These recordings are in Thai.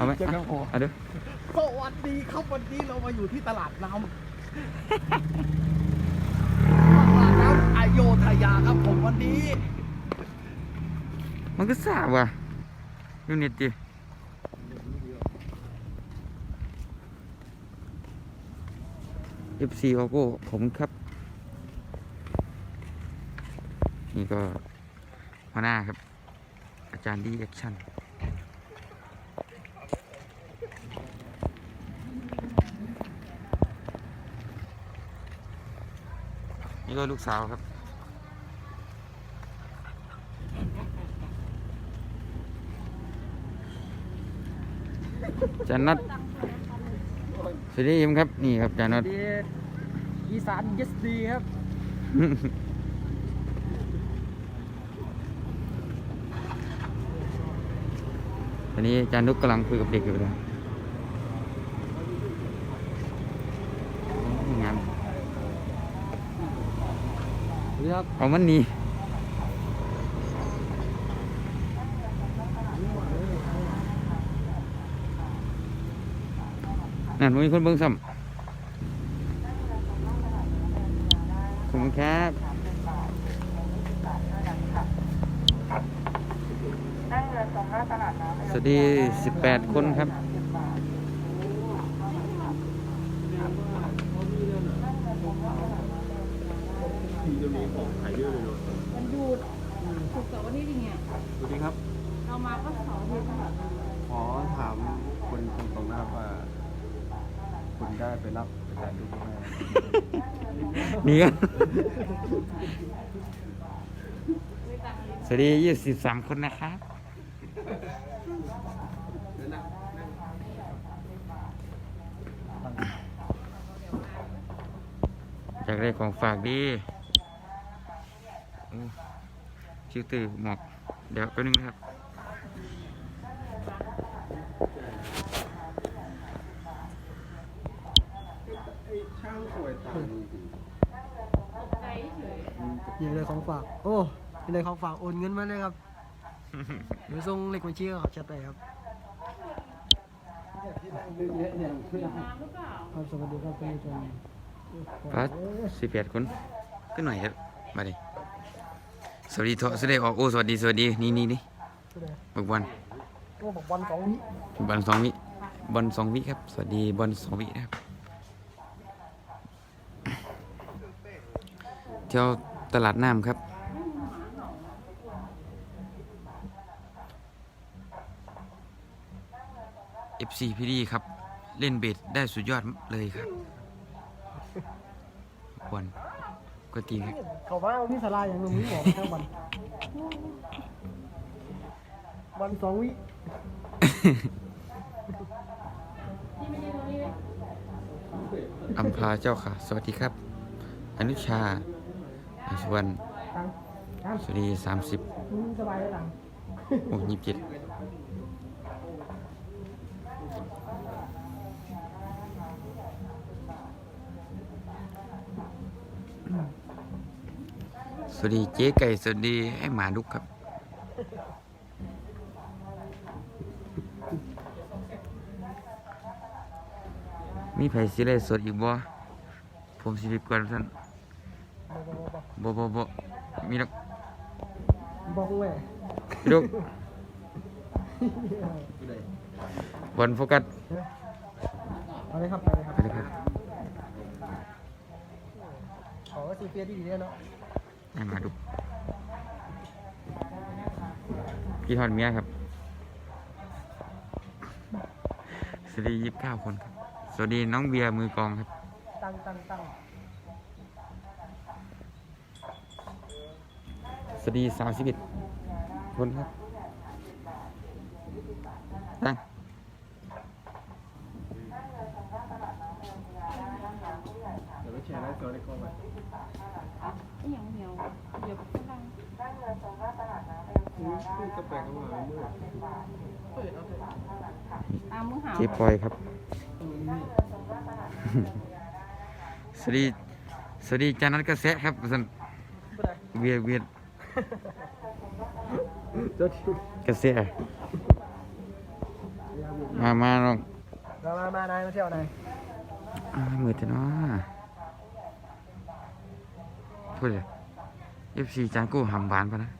เอาไหมเจอกันพอเอาดูสวัสดีครับวันนี้เรามาอยู่ที่ตลาดน้ำตลาดน้ำอโยธยาครับผมวันนี้มันก็สาบว่ะดูนิดดิเอฟซีโอโก้ผมครับ นี่ก็หัวหน้าครับ อาจารย์ดีแอคชั่น นี่ก็ลูกสาวครับอาจารย์นัดสวัสดียิมครับ นี่ครับอาจารย์นัดอีสานยัสดีครับตอนนี้อาจารย์นุกกำลังคุยกับเด็กอยู่เลยงาม ครับเอามันนี่นั่นมันมีคนเบิ่งซ้ำขอบคุณครับสวัสดี 18 คนครับ วันหยุดศุกร์เสาร์วันนี้จริงเนี่ยสวัสดีครับ เรามาก็เสาร์อาทิตย์ค่ะขอถามคุณตรงๆนะครับว่าคุณได้ไปรับอาจารย์ดูไหมนี่กันสวัสดี23คนนะครับอยากได้ของฝากดีโอ้ ชื่อตื่อหมอก เดี๋ยวแป๊บนึงนะครับ ช่างสวยต่างใจเฉยยังเลยของฝาก โอ้ยังเลยของฝากโอนเงินมาเลยครับเดี๋ยวส่งเลขบัญชีเขาชัดไปครับน้ำหรือเปล่าครับสวัสดีครับท่านผู้ชมพัดสิบแปดคนขึ้นหน่อยครับ มาดิ สวัสดีโทสวัสดีออกโอ้สวัสดีสวัสดีนี่นี่นี่บักบอลก็บอกวันสองวิบอลสองวิบอลสองวิครับ สวัสดีบอลสองวินะครับเที่ยวตลาดน้ำครับ FC พี่ดีครับ เล่นเบสได้สุดยอดเลยครับ บอลก็ตีครับเขาว่าเอานี่สลายอย่างหนึงนี่บอกแค่วันวันสองวินี่ไม่ใช่ตัวนี้ไหมอัมพาเจ้าค่ะ สวัสดีครับ อนุชาอาชวันตังตังสวัสดีสามสิบมึงสบายแล้วตัง โอ้ยี่สิบเจ็ด วัสดีเจ๊ไก่สวัสดีไอ้หมาดุกครับ มีไผสิเลยสดอีกบ่ผมสิไปกวนท่านบ่บ่บ่มีนักบอกแหวมีลูกบอลโฟกัสเอาเลยครับไปเลยครับไปเลยครับขอซีเฟียดีๆเนี่ยเนาะ ให้มาดูพี่ทอดเมียครับ สวัสดียี่สิบเก้าคนครับ สวัสดีน้องเบียร์มือกองครับ ตั้งตั้งตั้งสวัสดีสามสิบเอ็ดคนครับตั้ง เดี๋ยวไปแชร์หน้าจอได้ก่อนไหม ไอ้อย่างเหี่ยวเดี๋ยวกำลัง พูดกาแฟเข้ามาเมื่อตามมือหาวเจ๊ปอยครับ สวัสดี สวัสดีจานัทกระแสครับสันเวียดเวียดเจ้าที่กระแสรมา มาลองมามามานายมาเที่ยวนายอ่ามือเถอะเนาะพูดเลยเอฟซีจานกู้หำบานปะนะ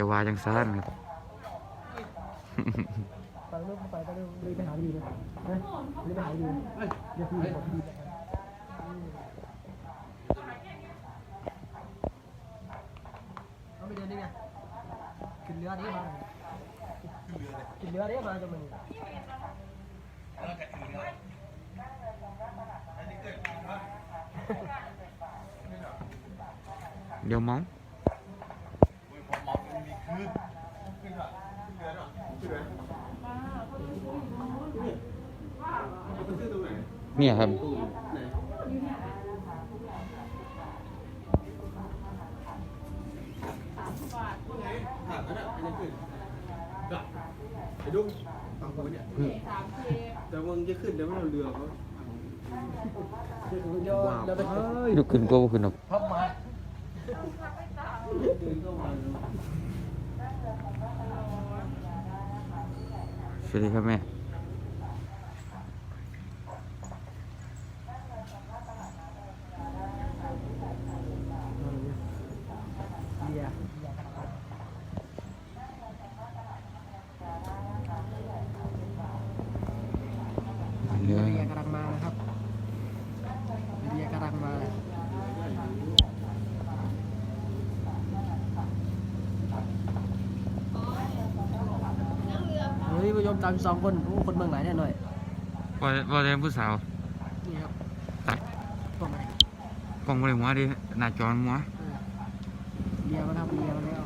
อย่าว่าจังซ่านครับไปเรื่องไปไปเรื่องรีบไปหาดีนะนะรีบไปหาดีเดี๋ยวพี่บอกพี่เอาไปเดินนี่ไงขึ้นเรือนี่มาขึ้นเรือนี่มาจะมึงเดี๋ยวเมา เนี่ยครับ ไอ้ดุ้งฟังกูเนี่ยแต่มึงจะขึ้นแต่ไม่เอาเรือเขาเดี๋ยวเดี๋ยวไปลูกขึ้นก็บ่ขึ้นหรอกพับมา สวัสดีครับแม่ เบียร์ เรือ เบียร์กำลังมานะครับเบียร์กำลังมาเฮ้ยผู้ชมตาม สองคนโอ้คนเมืองไหนแน่หน่อยว่าว่าแต่ผู้สาวนี่ครับตัดพวกไหนกล้องบ่ได้หัวดิหน้าจอมันหัวเบียร์มาครับเบียร์มาแล้ว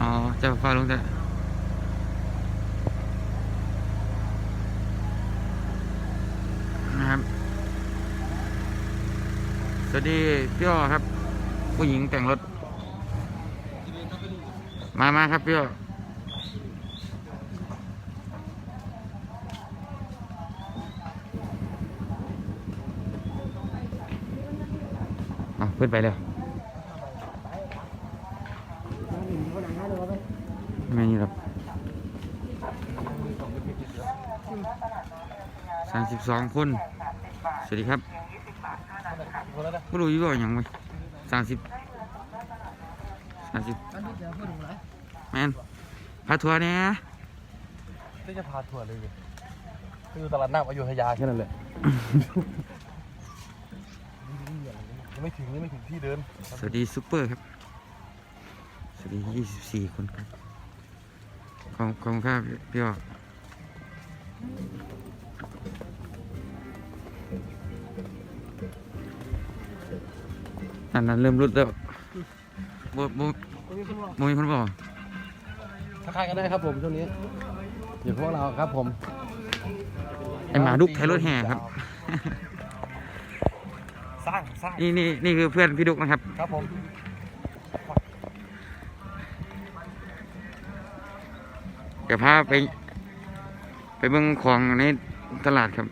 อ๋อจะฟ้าลงแต่นะครับ สวั พี่อ้อครับ ผู้หญิงแต่งรถ มามาครับพี่อ้ออะขึ้นไปเลยคนไหนนะเดี๋ยวเอาไปไม่มีหรอกสามสิบสองคน สวัสดีครับ ไม่รู้อยี่ว่าอย่างไรสามสิบสามสิบอันนี้จะพูดถึงอะไรแมนพาทัวร์เนี่ยที่จะพาทัวร์เลยไปดูตลาดน้ำอยุธยาแค่นั้นแหละยังไม่ถึงยังไม่ถึงที่เดิน สวัสดีซุปเปอร์ครับ สวัสดียี่สิบสี่คนครับ ขอบขอบคุณครับพี่อ้อ นั่นนั่นเริ่มรุดแล้วบ่บ่คนนี้คนบอกบ่มีคนบอกทักทายกันได้ครับผมช่วงนี้ อยู่พวกเราครับผมไอหมาดุกไทยรถแห่ครับ สร้างสร้างนี่นี่นี่คือเพื่อนพี่ดุกนะครับ ครับผมเดี๋ยวพาไป ไปเบิ่งของในตลาดครับ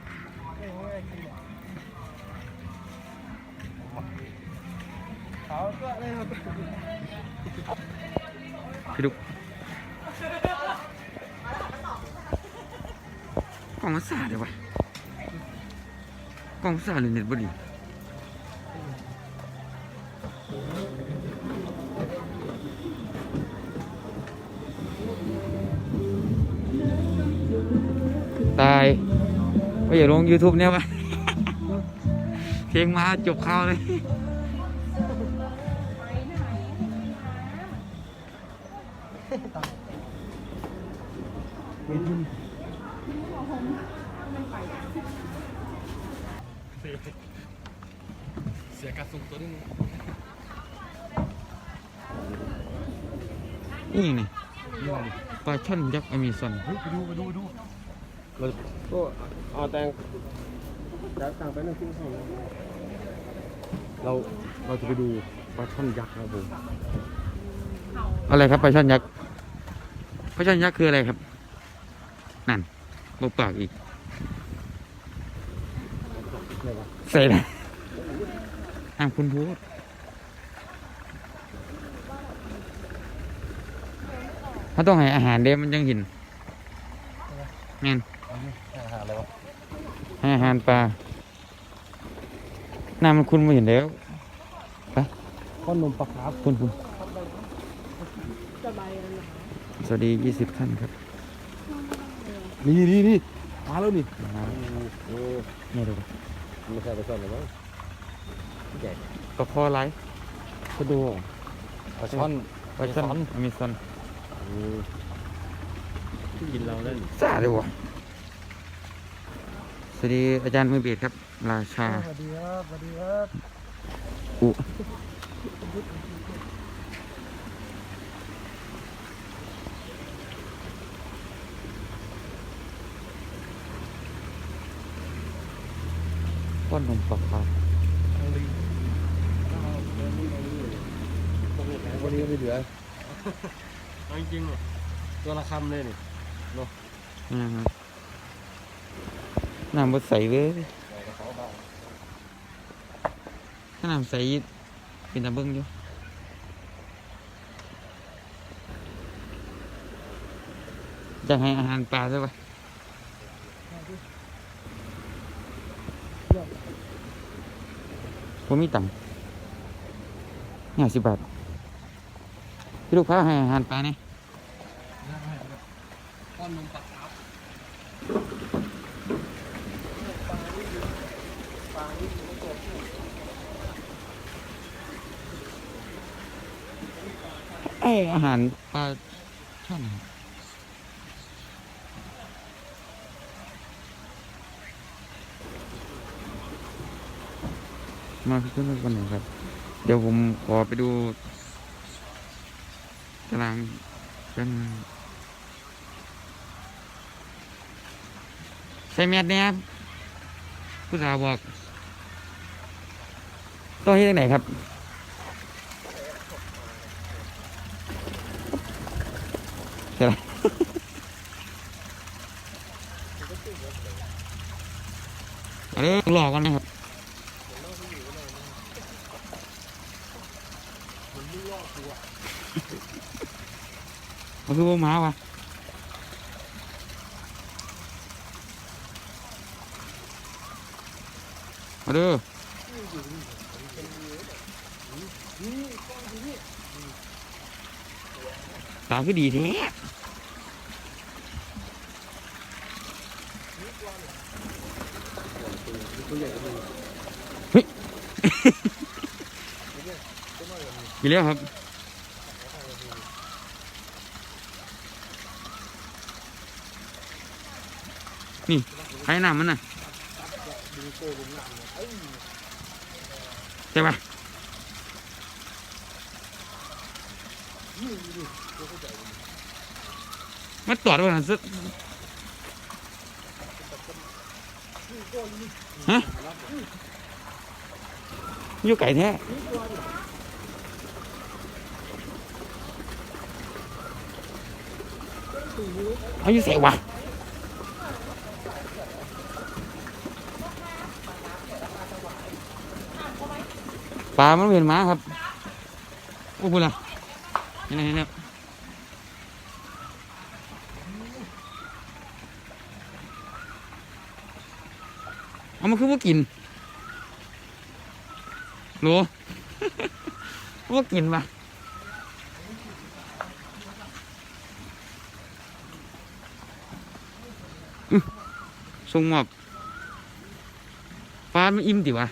พี่ดุกกล่องสาดเลยวะกล่องสาดเลยเน็ตบ่ดีตายไม่อยากลง YouTube เนี่ยวะเพลงมาจบข่าวเลย เสียการสูงตัวนึงนี่ไงปลาช่อนยักษ์อเมซอนไปดูไปดูไปดูเราก็เอาแตงจะสั่างไปนั่งกินข้าวเลยเราเราจะไปดูปลาช่อนยักษ์ครับผมอะไรครับปลาช่อนยักษ์ ปลาช่อนยักษ์คืออะไรครับ นั่นบกปากอีกใส่ละห้ามคุณพูดเขาต้องให้อาหารเด้มันยังเห็นงั้นหาอะไรวะให้อาหารปลาน้ำมันคุณไม่เห็นแล้วข้อนนมปลาคาร์ฟคุณคุณส วัสดียี่สิบท่านครับ นี่นี่นี่มาแล้วนี่มาโอ้เนี่ยดูดิไม่ใช่ปลาช่อนหรอมั้งใหญ่ก็พอไลฟ์ก็ดูปลาช่อนปลาช่อนอเมซอนกินเราได้ซ่าเลยวะสวัสดีอาจารย์มือเบียดครับ ราชา สวัสดีครับ สวัสดีครับอุ ก้อนนมปลาคาร์ฟวันนี้ก็ไม่เหลือเอาจริงๆเหรอตัวละคำเลยนี่นี่ครับน้ำบดใสเว้ยถ้าน้ำใสเป็นตาเบิ้งอยู่จะให้อาหารปลาใช่ปะ ผมมีตังค์ห้าสิบบาท พี่ลูกค้าให้อาหารปลาเนี่ยข้อนนมปลาคร์ฟไออาหารปลาช่อนครับ มาพิจารณาวันหน่อยครับ เดี๋ยวผมขอไปดูตารางกันใส่แมสเนี่ยครับผู้สาวบอกต้องที่ไหนครับใช่ไหมอันนี้หลอกกันนะครับ มันคือพวกหมาวะมาดูตาคือดีแท้กี่เลี้ยวครับ นี่ใครน้ำมันน่ะใช่ปะมาตอดไว้หันซึฮะอยู่ไก่แท้เอาอยู่เสวะ ปลามันเห็นหมาครับโอ้โหล่ะนี่นี่นี่เอามาคือว่ากินโหลว่ากินปะส่งมอบปลาไม่อิ่มติวะ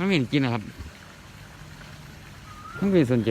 มันไม่เห็นกินนะครับ มันไม่สนใจ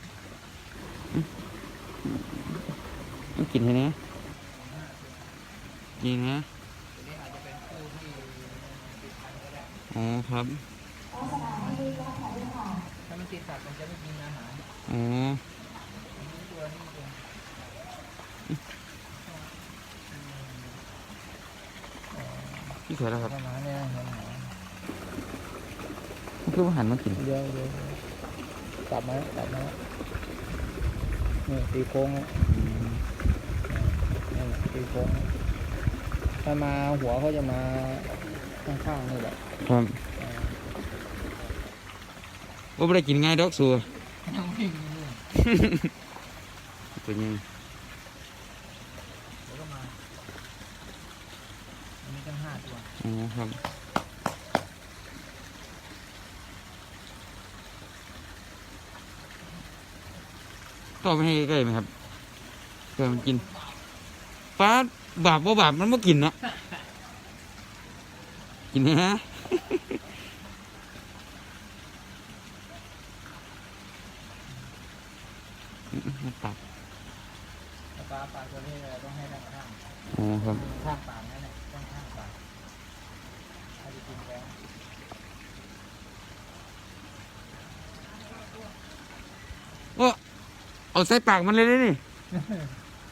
มันคือว่าหันมากินเดี๋ยวเดี๋ยวกลับมาแล้วกลับมาแล้วนี่ตีโค้งแล้วนี่ตีโค้งแล้วถ้ามาหัวเขาจะมาข้างๆนี่แหละครับว่าไม่ได้กินง่ายดอกสัวยังวิ่งอยู่เป็นยัง เดี๋ยวก็มาอันนี้ตั้งห้าตัว อ๋อครับ ต่อไปให้ใกล้ๆไหมครับเพื่อมันกินฟ้าบาปว่าบาปมันไม่กินนะกินนะมันตับปลาปลาตัวนี้ต้องให้ด้านข้างอ๋อครับข้างปากนั่นแหละต้องข้างปากถ้าจะกินแล้ว ว่า เอาใส่ปากมันเลยได้นี่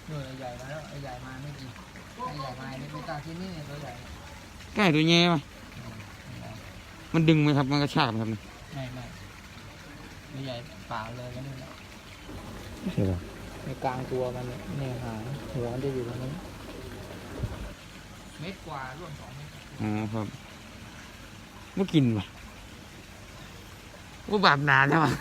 หน่วยใหญ่มาแล้วไอ้ใหญ่มาไม่กินไอ้ใหญ่มานี่ไปตาที่นี่ตัวใหญ่ใกล้ตัวแง่ไหมมันดึงไหมครับ มันกระชากไหมครับนี่ไม่ไม่ไม่ใหญ่เปล่าเลยก็นี่แหละใช่ป่ะในกลางตัวมันเนี่ยเนี่ยหางหัวมันจะอยู่ตรงนี้เม็ดกว่าร่วมสองเม็ดอ๋อครับไม่กินป่ะว่าบาปนานใช่ป่ะ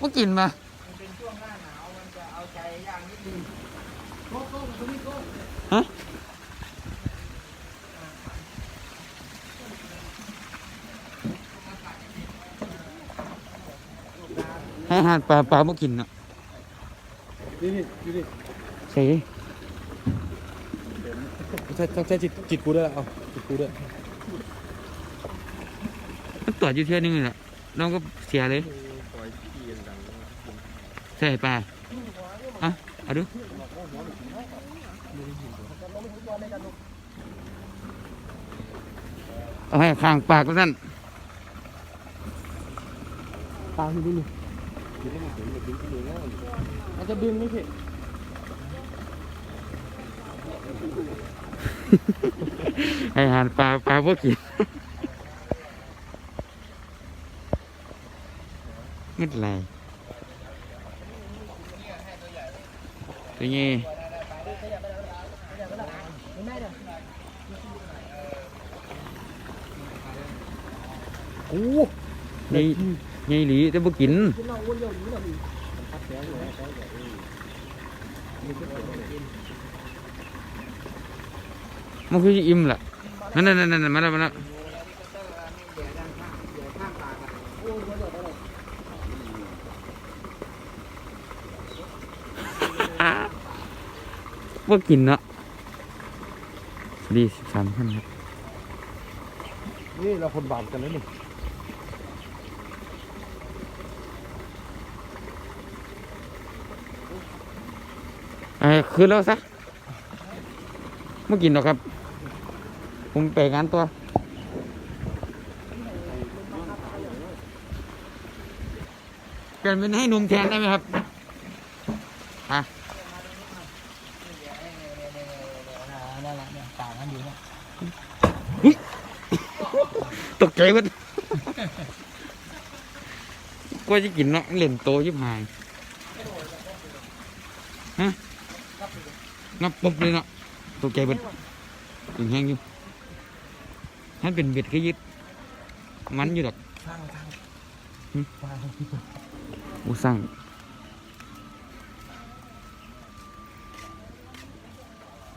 ว่ากินป่ะมันเป็นช่วงหน้าหนาวมันจะเอาใจยากนิดนึงฮะให้อาหารปลาปลาไม่กินเนาะนี่นี่นี่นี่ใส่ใช่ต้องใช้จิตจิตกูด้วยละเอาจิตกูด้วยมันตรวจอยู่เที่ยวนึงเลยแหละน้องก็เสียเลย ปล่อยขี้กันดัง ใส่ปลาอะเอาดูเอาให้ข้างปากก็สั้นตามที่นี่นี่ไม่เห็นแบบนี้ก็เลยง่ายมันจะดึงไม่ผิดให้อาหารปลาปลาพวกกินไม่เป็นไร ตัวนี้โอ้ยใหญ่หลีแต่บ่กินมันคือจะอิ่มแหละนั่นนั่นนั่นนั่นมาแล้วมาแล้วว่ากินเนาะดีสิบสามพันครับ นี่เราคนบาปกันแล้วนี่เออคืนแล้วซะไม่กินหรอกครับ ผมไปงานตัว เปลี่ยนเป็นให้นมแทนได้ไหมครับอะ นั่นแหละเนี่ยปากมันอยู่เนี่ย ตก ใจหมันกว่าจะกินเนาะเล่นโตยิบหายฮะนับปุ๊บเลยเนาะตกใจเบิดถึงแห้งอยู่ถ้าเป็นเบ็ดก็ยึดมันอยู่ดอกข้างข้างอูสั่ง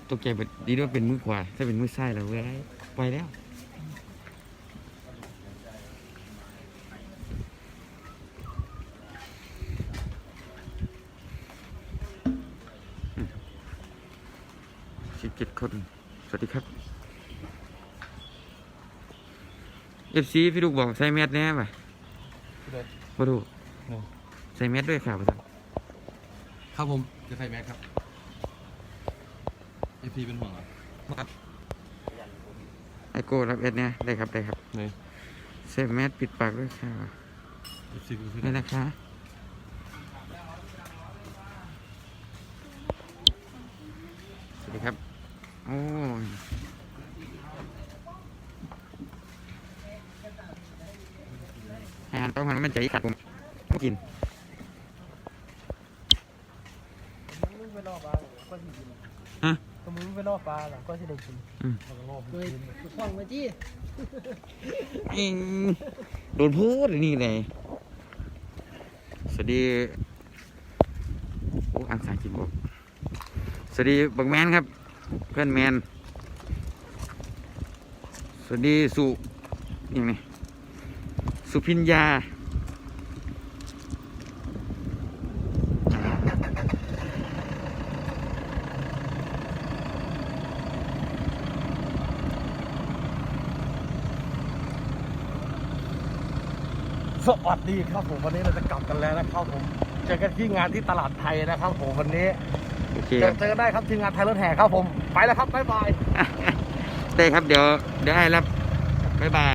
ตกใจเบิดดีด้วยเป็นมือขวาถ้าเป็นมือซ้ายแล้วเว้ยไปแล้ว จ็ดคน สวัสดีครับเอฟซีพี่ลูกบอกใส่แมสแน่ป่ะมาดูใส่แมสด้วยค่ะพ่อครับผมจะใส่แมสครับเอฟซีเป็นห่วงเหรอไอโก้รับเอสเนี่ยได้ครับได้ครับไหนใส่แมสปิดปากด้วยค่ะเอฟซีเป็นนี่นะคะ สวัสดีครับ โอ้ยอาหารต้องมันมันใจขาดผมไม่กิน มึงไปล่อปลาก็สิกิน ฮะ ก็มึงไปล่อปลาล่ะก็สิได้กิน อืม เฮ้ยกูฟังมาจี้อิงโดนพูดนี่เลยสวัสดีโอ้อ่านภาษาอังกฤษบอกสวัสดีบักแมนครับ เพื่อนแมน สวัสดีสุยังไงสุพิญญา สวัสดีครับผมวันนี้เราจะกลับกันแล้วนะครับผมเจอกันที่งานที่ตลาดไทยนะครับผมวันนี้โอเคเจคอรับเจอกันได้ครับทีมงานไทยรถแห่ครับผมไปแล้วครับบ๊ายบายได้ครับเดี๋ยวเดี๋ยวให้รับบ๊ายบาย